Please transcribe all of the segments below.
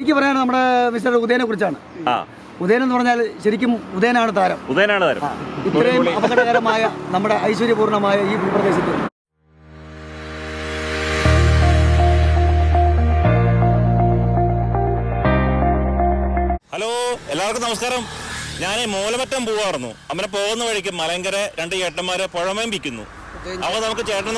എനിക്ക് പറയാൻ നമ്മുടെ മിസ്റ്റർ ഉദയനെ കുറിച്ചാണ്. ആ. ഉദയൻ എന്ന് പറഞ്ഞാൽ ശരിക്കും ഉദയനാണ് താരം. ഉദയനാണ് താരം. ഇത്രയും അപകടകരമായ നമ്മുടെ ഐശ്വര്യപൂർണമായ ഈ ഭൂപ്രദേശത്ത്. ഹലോ എല്ലാവർക്കും നമസ്കാരം. ഞാൻ മൂലമറ്റം പോവാറുന്നു അങ്ങനെ പോകുന്ന വഴിക്ക് മലങ്കര രണ്ട് ചേട്ടന്മാരെ പുഴമേം വിൽക്കുന്നു. അപ്പോൾ നമുക്ക് ചേട്ടൻ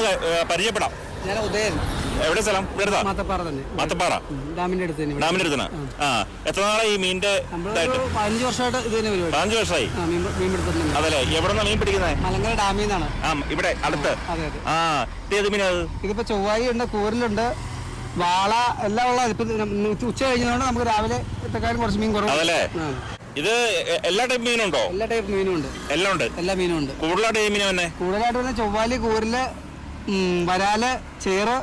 പരിചയപ്പെടാം. ഞാൻ ഉദയൻ. എവിടെ സ്ഥലം? ഇവിടുത്തെ? മാത്തപ്പാറ തന്നെ. മാത്തപ്പാറ? ഡാമിന്റെ അടുത്ത് തന്നെ ഇവിടെ. ഡാമിന്റെ അടുത്താണ് ആ. എത്ര നാളെ ഈ മീനിന്റെ നമ്മളൊരു ഇതായിട്ട്? പതിനഞ്ച് വർഷമായിട്ട് ഇത് തന്നെ പരിപാടി. പതിനഞ്ച് വർഷമായി ആ മീൻ മീൻ പിടുത്തം അതല്ലേ? എവിടെ മീൻ പിടിക്കുന്നത് മലങ്കര ഡാമിൽ നിന്നാണ്. ആ ഇവിടെ അടുത്ത്. അതെ അതെ. ആ ഇത് ഏത് മീനാ അത് ഇതിപ്പോ ചൊവ്വായി ഉണ്ട് കൂരലുണ്ട് വാള എല്ലാം ഉള്ള ഇപ്പൊ ഉച്ച കഴിഞ്ഞതുകൊണ്ട് നമുക്ക് രാവിലെ ഇത്തക്കാരും കുറച്ച് മീൻ കുറവ്. അതല്ലേ? ആ. ഇത് എ- എല്ലാ ടൈപ്പ് മീനുണ്ടോ? എല്ലാ ടൈപ്പ് മീനും ഉണ്ട്. എല്ലാം ഉണ്ട്? എല്ലാ മീനും ഉണ്ട്. കൂടുതലായിട്ട് ഈ മീൻ തന്നെ കൂടുതലായിട്ട് വരുന്ന ചൊവ്വാലി കൂരൽ ഉം, വരാൽ ചേറ്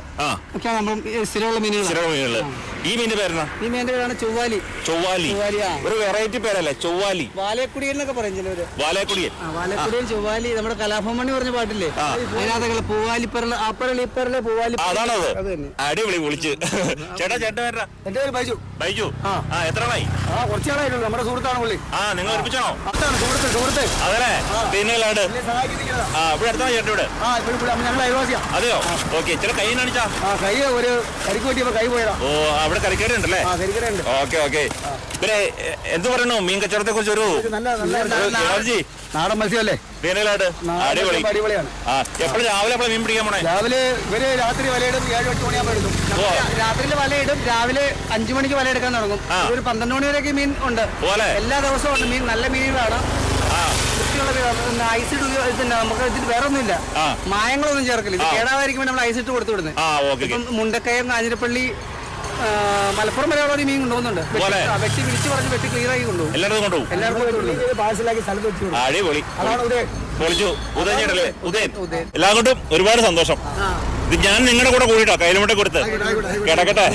ഒക്കെയാണ് നമ്മൾ സ്ഥിരമുള്ള മീനുകൾ മീനുകൾ. ഈ മീനിന്റെ പേരെന്നാ? ഈ മീനിന്റെ പേരാണ് ചൊവ്വാലി. ചൊവ്വാലി. ചൊവ്വാലി ആ. ഒരു വെറൈറ്റി പേരല്ലേ? ചൊവ്വാലി. വാലേക്കുടിയൽ എന്നൊക്കെ പറയും ചിലവര് വാലക്കുടിയൻ. ആ, വാലക്കുടിയൻ ചൊവ്വാലി നമ്മുടെ കലാഭവമണി പറഞ്ഞ പാട്ടില്ലേ? അതിനകത്തൊക്കെ പൂവാലിപ്പറൽ ആപ്പറൽ ഇപ്പറൽ പൂവാലി ആ, അതാണത്. അത് തന്നെ അടിപൊളി വിളിച്ച്. ചേട്ടാ ചേട്ടൻ പേരാ എന്റെ പേര് ബൈജു. ബൈജു? ആ. ആ എത്ര ആളായി? ആ കുറച്ച് നാളായിട്ടുള്ളൂ നമ്മുടെ സുഹൃത്താണ് പുള്ളി. ആ നിങ്ങൾ ഒരുമിച്ചാണോ? അതാണ് സുഹൃത്ത് സുഹൃത്ത്. അതല്ലേ? പിന്നെ. ആ ഇവിടെ അടുത്താണ് ചേട്ടൻ ഇവിടെ. ആ ഇപ്പോൾ ഇവിടെ ഞങ്ങൾ അയൽവാസിയാ. അതെയോ? ഓക്കെ കൈ കാണിച്ചാ ആ കൈ ഒരു കരിക്ക് കൈ പോയതാ. ഓ അവിടെ കറിക്കേട് ഉണ്ടല്ലേ ആ കരിക്കരുണ്ട് ഓക്കെ ഓക്കെ. പിന്നെ എന്ത് പറയണു? മീൻ കച്ചവടത്തെ കുറിച്ച് ഒരു നല്ല നല്ല എനർജി. നാടൻ മത്സ്യമല്ലേ? പിന്നലായിട്ട് അടിപൊളി. അടിപൊളിയാണ്. ആ എപ്പോഴും രാവിലെ എപ്പോഴും മീൻ പിടിക്കാൻ പോണേ? രാവിലെ ഇവർ രാത്രി വലയിടും ഏഴ് എട്ട് മണിയാകുമ്പോൾ എടുക്കും. രാത്രിയിൽ വലയിടും രാവിലെ അഞ്ചു മണിക്ക് വല എടുക്കാൻ തുടങ്ങും ഒരു പന്ത്രണ്ട് മണി വരെയൊക്കെ മീൻ ഉണ്ട്. എല്ലാ ദിവസവും ഉണ്ട്. മീൻ നല്ല മീനുകളാണ്. നമുക്ക് ഇതിൽ വേറെ ഒന്നുമില്ല മായങ്ങളൊന്നും ചേർക്കില്ല. ഇത് കേടാവായിരിക്കും നമ്മൾ ഐസ് ഇട്ട് കൊടുത്തു വിടുന്നത് ആ ഓക്കെ ഇപ്പം മുണ്ടക്കയം കാഞ്ഞിരപ്പള്ളി മലപ്പുറം വരെയുള്ള ഒരു മീൻ കൊണ്ടുപോകുന്നുണ്ട്. വെട്ടി- വിളിച്ച് പറഞ്ഞ് വെട്ടി ക്ലിയർ ആയി കൊണ്ടുപോകും. എല്ലാവർക്കും കൊണ്ടുപോകും. പാഴ്സലാക്കി സ്ഥലത്ത് വെച്ച് കൊടുക്കും. അടിപൊളി. അതാണ് പൊളിച്ചു. ഉദയൻ ചേട്ടല്ലേ ഉദയൻ. ഉദയൻ. എല്ലാം കൊണ്ടും ഒരുപാട് സന്തോഷം. ഇത് ഞാൻ നിങ്ങളുടെ കൂടെ കൂടിട്ടോ കയ്യിലുമുട്ടെ കൊടുത്ത്. കിടക്കട്ടെ?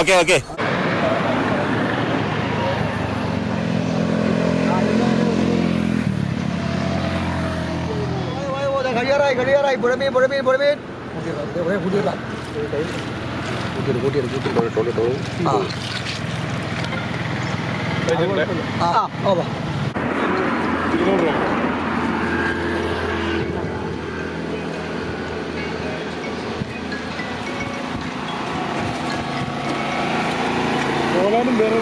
Okay okay. ঘড়িয়ারাই ঘড়িয়ারাই বড়বিন বড়বিন বড়বিন വേറെ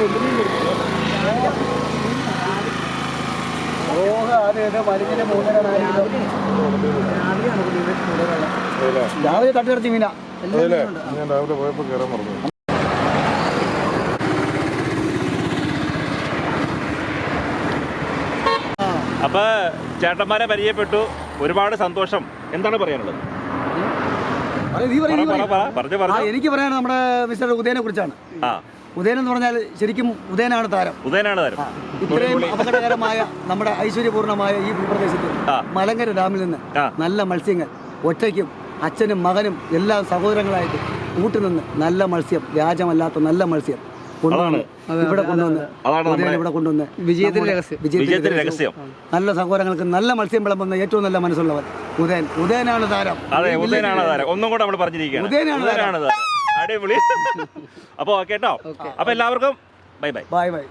രാവിലെ തട്ടിറച്ചി മീന ഞാൻ രാവിലെ പോയപ്പോ കേറാൻ പറഞ്ഞു അപ്പൊ ചേട്ടന്മാരെ പരിചയപ്പെട്ടു. ഒരുപാട് സന്തോഷം. എന്താണ് പറയാനുള്ളത്? അത് നീ പറയ്, നീ പറ, പറ, പറഞ്ഞു പറഞ്ഞു. എനിക്ക് പറയാൻ നമ്മുടെ മിസ്റ്റർ ഉദയനെ കുറിച്ചാണ്. ആ. ഉദയൻ എന്ന് പറഞ്ഞാൽ ശരിക്കും ഉദയനാണ് താരം. ഉദയനാണ് താരം. ഇത്രയും അപകടകരമായ നമ്മുടെ ഐശ്വര്യപൂർണമായ ഈ ഭൂപ്രദേശത്ത്. മലങ്കര ഡാമിൽ നിന്ന് നല്ല മത്സ്യങ്ങൾ ഒറ്റയ്ക്കും അച്ഛനും മകനും എല്ലാ സഹോദരങ്ങളായിട്ട് കൂട്ടുനിന്ന് നല്ല മത്സ്യം വ്യാജമല്ലാത്ത നല്ല മത്സ്യം കൊണ്ടുവന്ന് ഇവിടെ കൊണ്ടുവന്ന് അതാണ് ഉദയൻ ഇവിടെ കൊണ്ടുവന്ന് വിജയത്തിന്റെ രഹസ്യം. വിജയത്തിന്റെ രഹസ്യം. നല്ല സഹോദരങ്ങൾക്ക് നല്ല മത്സ്യം വിളമ്പുന്ന ഏറ്റവും നല്ല മനസ്സുള്ളവർ ഉദയൻ. ഉദയനാണ് താരം. അതെ ഉദയനാണ് താരം. ഒന്നും കൂടെ നമ്മൾ പറഞ്ഞിരിക്കുകയാണ്. ഉദയനാണ് താരം. അടിപൊളി. അപ്പൊ കേട്ടോ അപ്പൊ എല്ലാവർക്കും ബൈ ബൈ ബൈ ബായ്